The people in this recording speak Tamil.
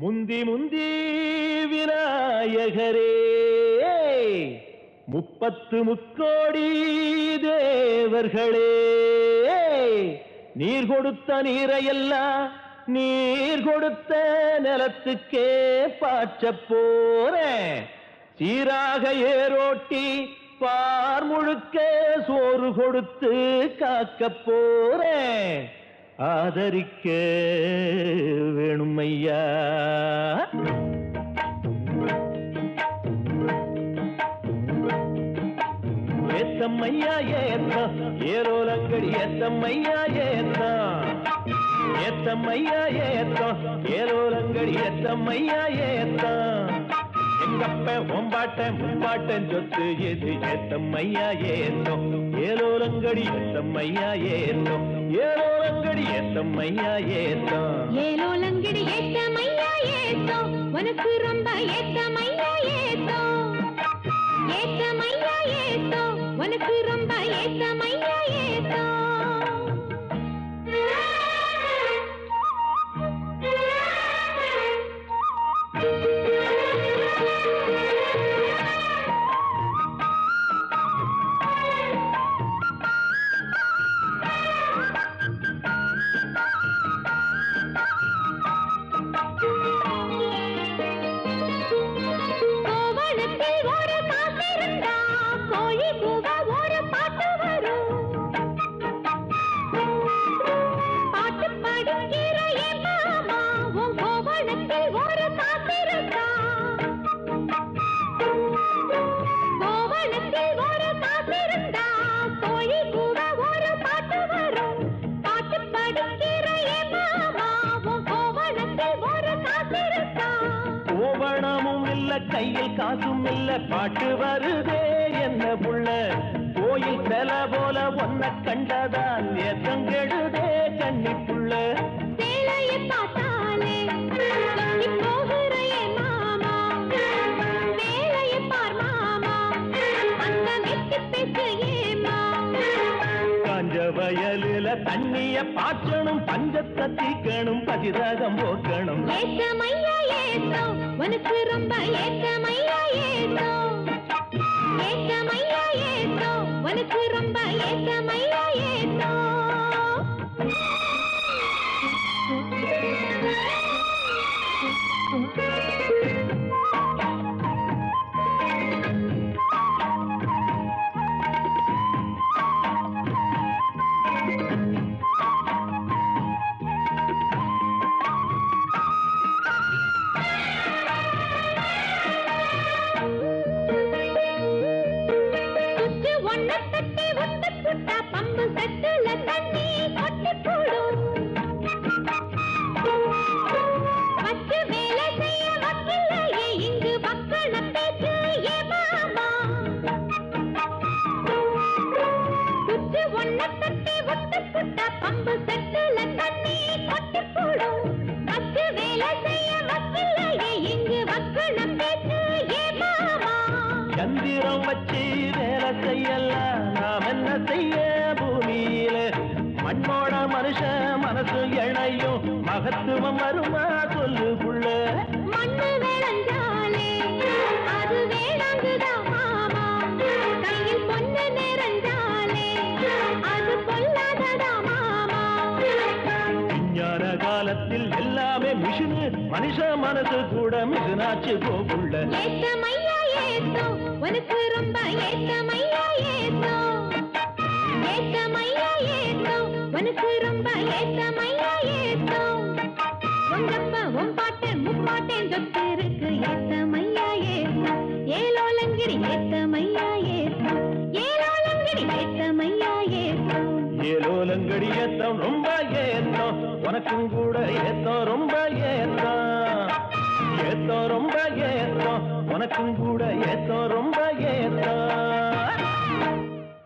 முந்தி முந்தி விநாயகரே. முப்பத்து முக்கோடி தேவர்களே. நீர் கொடுத்த நீரையெல்லாம் நீர் கொடுத்த நிலத்துக்கே பாய்ச்ச போறேன். சீராக ஏரோட்டி பார் முழுக்க சோறு கொடுத்து காக்க போறேன். ஆதரிக்க வேணுமையா? ஏத்தம்மையா ஏத்தா. ஏரோலங்கடி ஏத்தம்மையா ஏத்தா. ஏத்தம்மையா ஏத்தா. ஏரோலங்கடி ஏத்தம்மையா ஏத்தா. எங்கப்ப ஒம்பாட்ட முப்பாட்டன் சொத்து எது? ஏத்தம்மையா ஏத்தோம். ஏலோலங்கடி ஏத்தம்மையா ஏத்தோம். ஏலோலங்கடி ஏத்தம்மையா ஏத்தம். ஏலோலங்கிடி ஏத்தமையா ஏத்தம். உனக்கு ரொம்ப ஏத்தமையா ஏத்தம். ஏத்தமையா ஏத்தம். உனக்கு ரொம்ப ஏத்தமையா கையில் காசும் இல்ல பாட்டு வருதே என்ன புள்ள கோயில் செல போல ஒன்ன கண்டதால் எத்தங்கெடுதே கண்ணி புள்ள சேலைய பார்த்தாலே தண்ணிய பாய்ச்சணும் பஞ்சத்தை தீக்கணும் பதிராகம் போக்கணும். ஏத்தமையா ஏத்தோ உனக்கு ரொம்ப ஏத்தமையா ஏத்தோ ஏத்தமையா புட்டா பம்பு தண்ணி கொட்டி போடும். வச்சு வேலை செய்ய வக்கில்லையே இங்கு வக்கண பேச்சு ஏ சந்திரம் வச்சு வேலை செய்யல நாம் என்ன செய்ய பூமியில? மண்ணோட மனுஷ மனசு இணையும் மகத்துவம் வருமா? விஞ்ஞான காலத்தில் எல்லாமே மிஷினு. மனுஷ மனசு கூட ஏத்தமையா ஏத்தோ உனக்கு ரொம்ப ஏத்தமையா ஏத்தோ. ஏத்தமையா ஏத்தோ உனக்கு ரொம்ப ஏத்தமையா ஏத்தோ. உங்கப்பா உன் பாட்டன் முப்பாட்டன் சொத்து இருக்கு ஏத்தமையா ஏத்தோ. ஏலோலங்கிரி ஏத்தமையா ஏத்தோ. ஏலோலங்கிரி ஏத்தமையா ஏத்தோ. ஏலோலங்கடி ஏத்தம் ரொம்ப ஏத்தம். உனக்கும் கூட ஏத்தோ ரொம்ப ஏத்தோ ஏத்தோ ரொம்ப ஏத்தோ உனக்கும் கூட ஏத்தோ ரொம்ப